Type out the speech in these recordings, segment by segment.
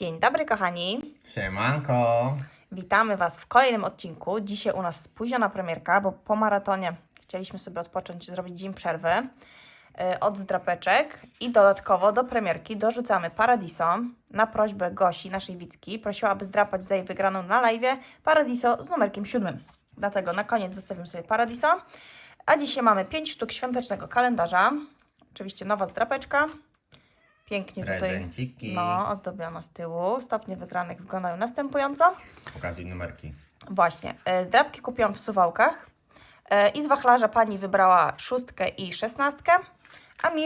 Dzień dobry, kochani. Siemanko! Witamy Was w kolejnym odcinku. Dzisiaj u nas spóźniona premierka, bo po maratonie chcieliśmy sobie odpocząć, zrobić dzień przerwy yy, od zdrapeczek i dodatkowo do premierki dorzucamy Paradiso na prośbę Gosi, naszej Wicki. Prosiła, aby zdrapać za jej wygraną na live Paradiso z numerkiem siódmym. Dlatego na koniec zostawimy sobie Paradiso. A dzisiaj mamy 5 sztuk świątecznego kalendarza. Oczywiście nowa zdrapeczka. Pięknie tutaj no, ozdobiona z tyłu. Stopnie wygranych wyglądają następująco. Pokazuj numerki. Właśnie, e, zdrabki kupiłam w suwałkach e, i z wachlarza pani wybrała szóstkę i szesnastkę, a mi,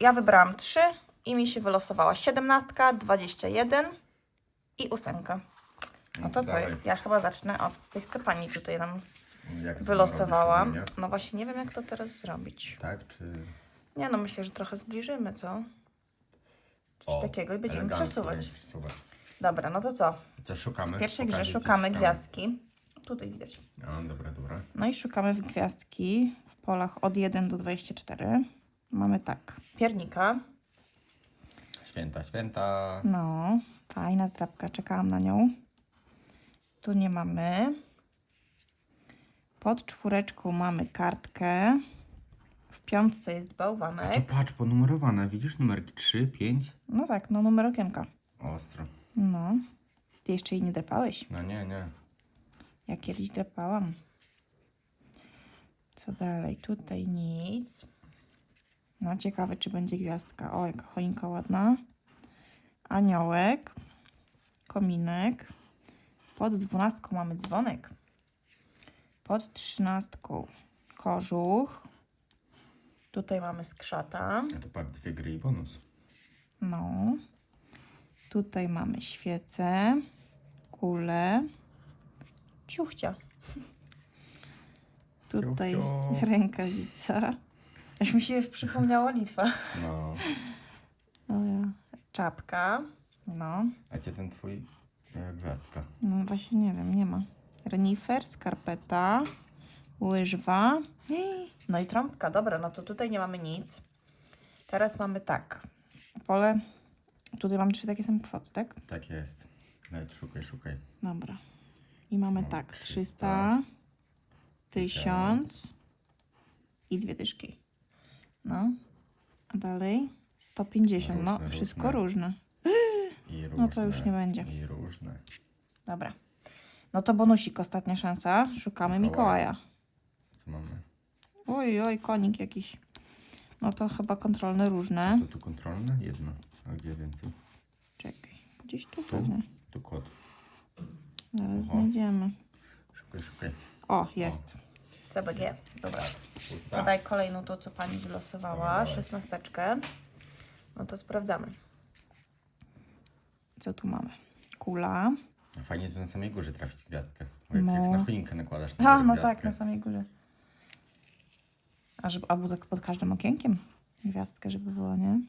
ja wybrałam trzy i mi się wylosowała siedemnastka, dwadzieścia jeden i ósemka. No to co, ja chyba zacznę od tych, co pani tutaj nam Jak wylosowała. No właśnie, nie wiem jak to teraz zrobić. Tak, czy... Nie no, myślę, że trochę zbliżymy, co? Coś O, takiego i będziemy przesuwać. przesuwać. Dobra, no to co? Co szukamy? W pierwszej grze Pokażę szukamy gwiazdki. Tutaj widać. A, dobra, dobra. No i szukamy w gwiazdki w polach od 1 do 24. Mamy tak, piernika. Święta, święta. No, fajna zdrabka, czekałam na nią. Tu nie mamy. Pod czwóreczką mamy kartkę. W piątce jest To bałwanek. patrz, ponumerowane. Widzisz numerki 3, 5? No tak, no numer okienka. Ostro. No. Ty jeszcze jej nie drapałeś? No nie, nie. Ja kiedyś drapałam. Co dalej? Tutaj nic. No ciekawe, czy będzie gwiazdka. O, jaka choinka ładna. Aniołek. Kominek. Pod dwunastką mamy dzwonek. Pod trzynastką kożuch. Tutaj mamy skrzata. A to patrz, dwie gry i bonus. No. Tutaj mamy świecę, kulę, ciuchcia. Tutaj Ciuchciu. rękawica. Aż mi się przypomniała Litwa. No. O ja. Czapka. No. A gdzie ten twój e, gwiazdka? No właśnie nie wiem, nie ma. Renifer, skarpeta, łyżwa. No i trąbka. Dobra, no to tutaj nie mamy nic. Teraz mamy tak. Pole. Tutaj mamy trzy takie same kwoty, tak? Tak jest. Leć, szukaj, szukaj. Dobra. I mamy No, tak, 300, 300, 1000 i dwie dyszki. No. A dalej 150. No, Różne, wszystko różne. różne. I różne. No to już nie będzie. I różne. Dobra. No to bonusik, ostatnia szansa. Szukamy Mikołaja. Mikołaja. Co mamy? Oj, oj, konik jakiś. No to chyba kontrolne różne. To tu kontrolne? Jedno. A gdzie więcej? Czekaj, gdzieś tu pewnie. Tu kod. Zaraz Oho. znajdziemy. Szukaj, szukaj. O, jest. CBG. Dobra. Pusta. Podaj kolejną to, co pani wylosowała, szesnasteczkę. No to sprawdzamy. Co tu mamy? Kula. Fajnie tu na samej górze trafić gwiazdkę. Bo jak, No. jak na choinkę nakładasz A, tą no gwiazdkę. tak, na samej górze. Żeby, albo tak pod każdym okienkiem gwiazdkę, żeby było, nie?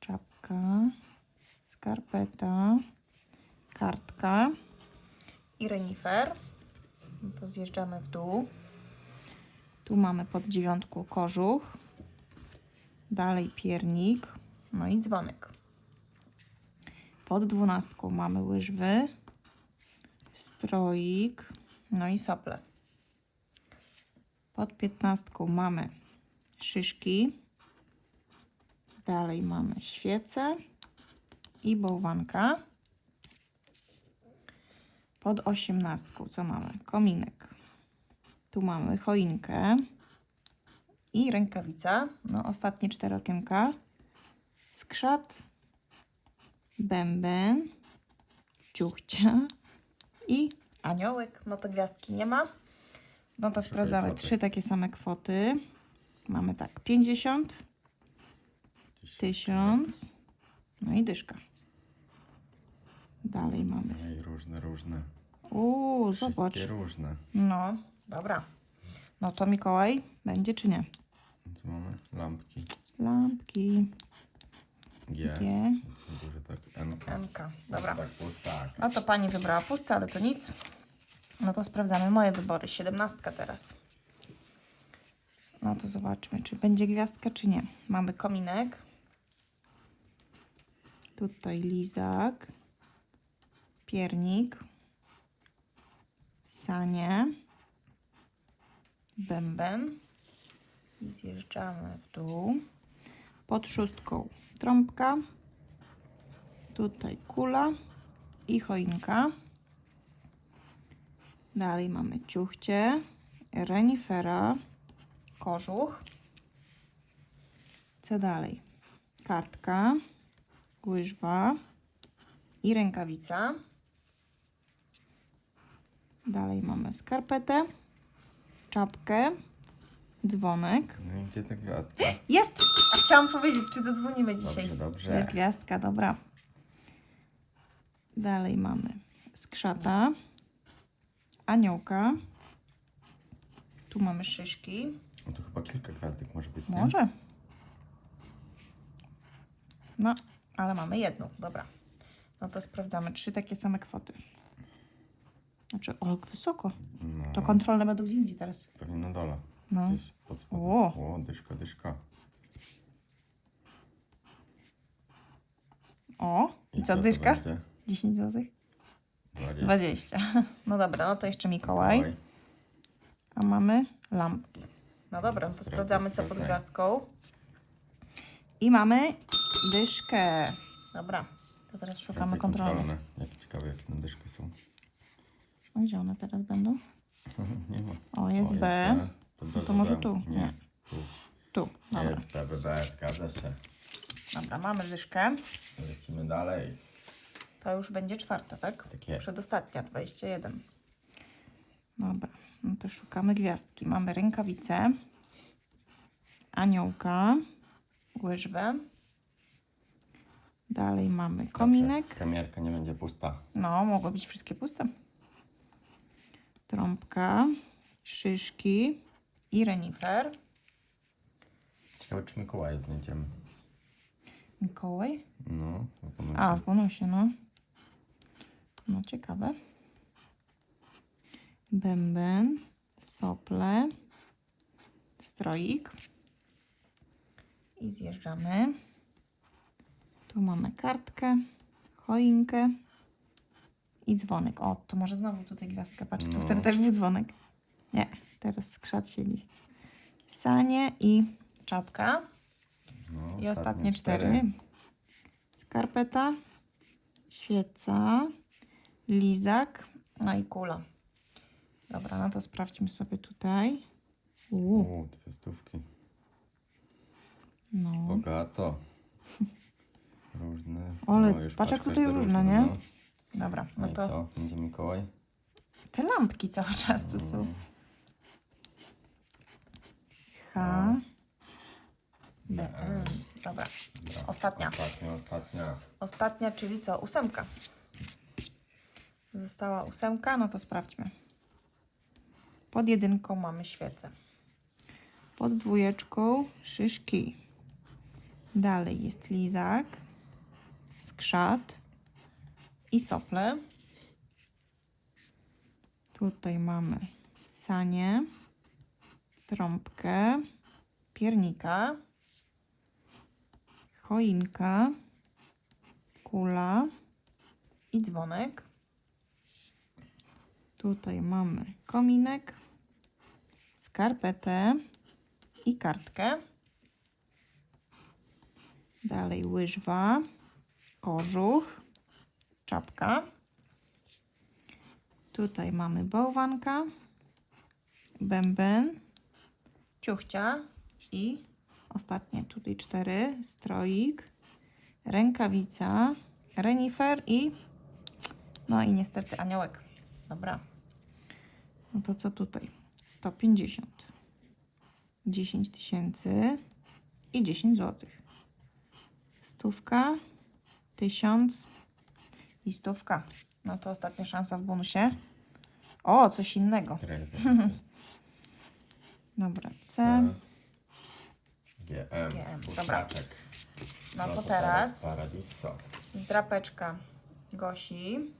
Czapka, skarpeta, kartka i renifer. No to zjeżdżamy w dół. Tu mamy pod dziewiątką kożuch. Dalej piernik. No i dzwonek. Pod dwunastką mamy łyżwy, stroik, no i sople. Pod piętnastką mamy szyszki. Dalej mamy świecę i bałwanka. Pod osiemnastką co mamy? Kominek. Tu mamy choinkę i rękawica. No, ostatnie cztery okienka. Skrzat, bęben, ciuchcia i aniołek. No to gwiazdki nie ma. No to sprawdzamy. Trzy takie same kwoty. Mamy tak 50, 1000, no i dyszka. Dalej mamy. I różne, różne. Uuu, zobacz. Wszystkie różne. No, dobra. No to Mikołaj będzie czy nie? Co mamy? Lampki. Lampki. G. G. Duże tak. N. MK. Dobra. Pustak, pustak. No to pani wybrała puste, ale to nic. No to sprawdzamy moje wybory. Siedemnastka teraz. No to zobaczmy, czy będzie gwiazdka, czy nie. Mamy kominek. Tutaj lizak, piernik, sanie, bęben i zjeżdżamy w dół. Pod szóstką trąbka, tutaj kula i choinka. Dalej mamy ciuchcie, renifera, kożuch. Co dalej? Kartka, łyżwa i rękawica. Dalej mamy skarpetę, czapkę, dzwonek. No i gdzie ta gwiazdka? Jest! A chciałam powiedzieć, czy zadzwonimy dzisiaj. Dobrze, dobrze. Jest gwiazdka, dobra. Dalej mamy skrzata, aniołka. Tu mamy szyszki. No to chyba kilka gwiazdek może być, nie? Może. No, ale mamy jedną, dobra. No to sprawdzamy. Trzy takie same kwoty. Znaczy, o, jak wysoko. No, To kontrolne będą gdzie indziej teraz. pewnie na dole. No. Gdzieś pod spodem. O. o, dyszka, dyszka. O, i co, to dyszka? będzie? 10 zł? 20. 20. No dobra, no to jeszcze Mikołaj. A mamy lampki. No dobra, no to sprawdzamy co pod gwiazdką. I mamy dyszkę. Dobra, to teraz szukamy kontrolne. Jakie ciekawe, jakie na dyszkę są. O, Gdzie one teraz będą? nie ma. O, jest B. To, No to może tu? Nie. Tu. Tu, dobra. Jest B, B, B, zgadza się. Dobra, mamy dyszkę. Lecimy dalej. To już będzie czwarta, tak? Tak jest. Przedostatnia, 21. Dobra, no to szukamy gwiazdki. Mamy rękawice, aniołka, łyżwę. Dalej mamy kominek. Dobrze, Premierka nie będzie pusta. No, mogło być wszystkie puste. Trąbka, szyszki i renifer. Ciekawe, czy Mikołaja znajdziemy. Mikołaj. No, A, w bonusie, no. No, ciekawe. Bęben, sople, stroik. I zjeżdżamy. Tu mamy kartkę, choinkę i dzwonek. O, to może znowu tutaj gwiazdka. Patrz, tu No. wtedy też był dzwonek. Nie, teraz skrzat siedzi. Sanie i czapka. no, I ostatnie cztery. Skarpeta, świeca, lizak, no i kula. Dobra, no to sprawdźmy sobie tutaj. U, dwie stówki. no. Bogato. Różne. Ale no, już patrz, jak każde tutaj różne, nie? No. Dobra, No no i to co? Będzie Mikołaj? te lampki cały czas tu są. H, B. Dobra, Dobra. Ostatnia. Ostatnia, ostatnia. ostatnia, czyli co? Ósemka. Została ósemka, no to sprawdźmy. Pod jedynką mamy świecę. Pod dwójeczką szyszki. Dalej jest lizak, skrzat i sople. Tutaj mamy sanie, trąbkę, piernika, choinka, kula i dzwonek. Tutaj mamy kominek, skarpetę i kartkę. Dalej łyżwa, kożuch, czapka. Tutaj mamy bałwanka, bęben, ciuchcia i ostatnie tutaj cztery, stroik, rękawica, renifer i no i niestety aniołek. Dobra. No to co tutaj? 150. 10 tysięcy i 10 zł. Stówka, tysiąc i stówka. No to ostatnia szansa w bonusie. O, coś innego. Dobra, C. GM. GM, Pustaczek. No to teraz Paradiso. drapeczka Gosi.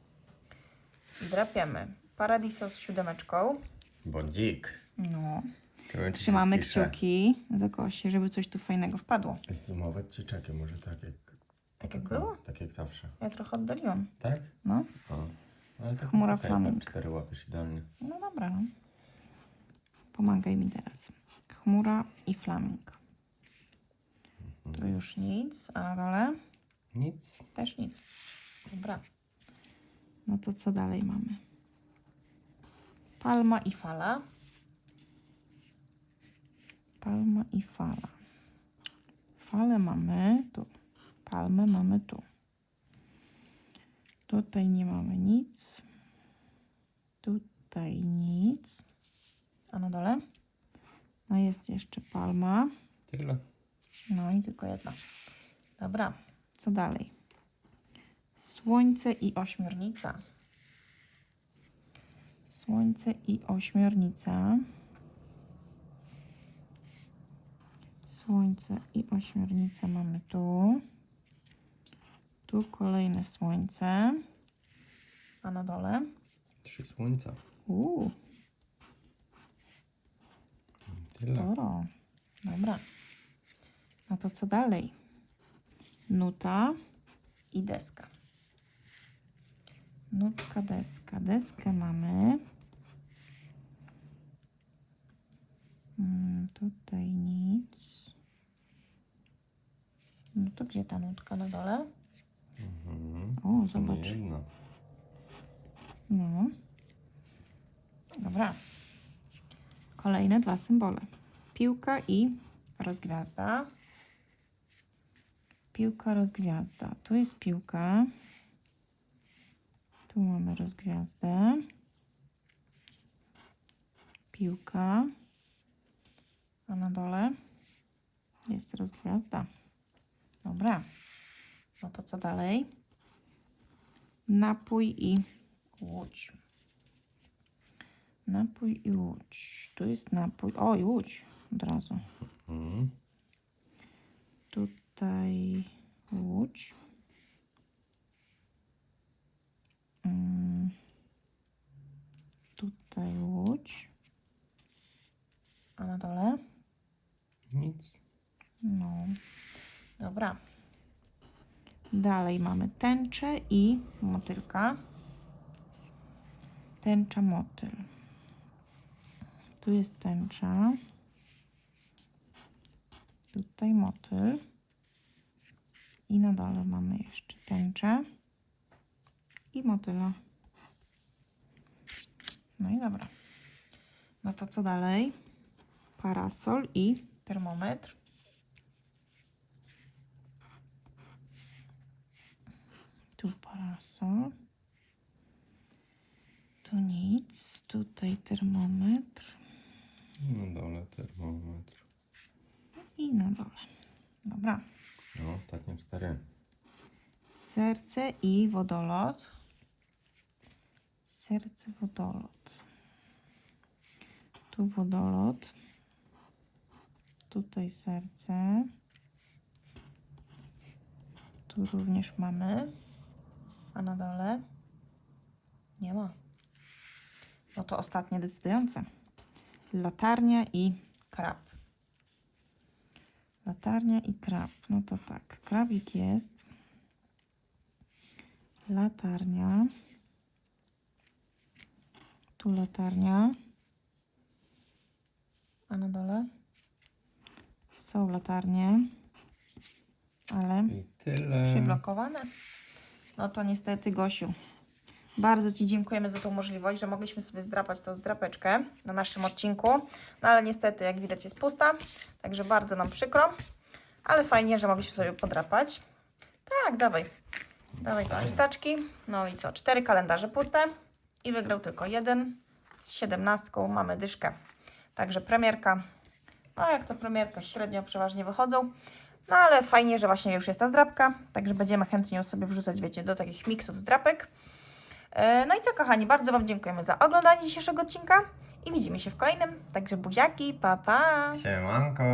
I drapiemy Paradiso z siódemeczką. Bądzik. No. Czy Trzymamy kciuki za Gosię, żeby coś tu fajnego wpadło. Zoomować czakie, może tak jak Tak jak Taka- było? Tak jak zawsze. Ja trochę oddaliłam. Tak? No, O. Ale tak Chmura flamingo. tak Cztery łapiesz idealnie. no dobra. No. Pomagaj mi teraz. Chmura i flaming. Tu już nic, a na dole Nic. też nic. Dobra. No to co dalej mamy? Palma i fala. Palma i fala. Falę mamy tu. Palmę mamy tu. Tutaj nie mamy nic. Tutaj nic. A na dole? No jest jeszcze palma. Tyle. No i tylko jedna. Dobra, co dalej? Słońce i ośmiornica. Słońce i ośmiornica. Słońce i ośmiornicę mamy tu. Tu kolejne słońce. A na dole? Trzy słońca. Uuu, Tyle. sporo. Dobra. No to co dalej? Nuta i deska. Nutka, deska. Deskę mamy. Mm, tutaj nic. No to gdzie ta nutka na dole? Mhm. O, zobacz. Jedna. No. Dobra. Kolejne dwa symbole. Piłka i rozgwiazda. Piłka, rozgwiazda. Tu jest piłka. Tu mamy rozgwiazdę. Piłka. A na dole jest rozgwiazda. Dobra. No to co dalej? Napój i Łódź. Napój i łódź. Tu jest napój. O, i łódź od razu. Mhm. Tutaj łódź. Tutaj łódź. A na dole? Nic. No. Dobra. Dalej mamy tęczę i motylka. Tęcza, motyl. Tu jest tęcza. Tutaj motyl. I na dole mamy jeszcze tęczę i motyla. No i dobra. No to co dalej? Parasol i termometr. Tu parasol. Tu nic. Tutaj termometr. Na dole termometr. I na dole. Dobra. No, ostatnie cztery. Serce i wodolot. Serce, wodolot. Tu wodolot. Tutaj serce. Tu również mamy. A na dole nie ma. No to ostatnie decydujące. Latarnia i krab. Latarnia i krab. No to tak. Krabik jest. Latarnia. Tu latarnia. A na dole są latarnie, ale I tyle. przyblokowane. No to niestety, Gosiu. Bardzo Ci dziękujemy za tą możliwość, że mogliśmy sobie zdrapać tą zdrapeczkę na naszym odcinku. No ale niestety, jak widać, jest pusta. Także bardzo nam przykro. Ale fajnie, że mogliśmy sobie podrapać. Tak, dawaj. Dawaj te Fajnie. pustaczki. No i co? Cztery kalendarze puste. I wygrał tylko jeden. Z siedemnastką mamy dyszkę. Także premierka. No jak to premierka, średnio przeważnie wychodzą. No ale fajnie, że właśnie już jest ta zdrapka. Także będziemy chętnie ją sobie wrzucać, wiecie, do takich miksów zdrapek. E, No i co, kochani, bardzo Wam dziękujemy za oglądanie dzisiejszego odcinka i widzimy się w kolejnym. Także buziaki, pa pa! Siemanko.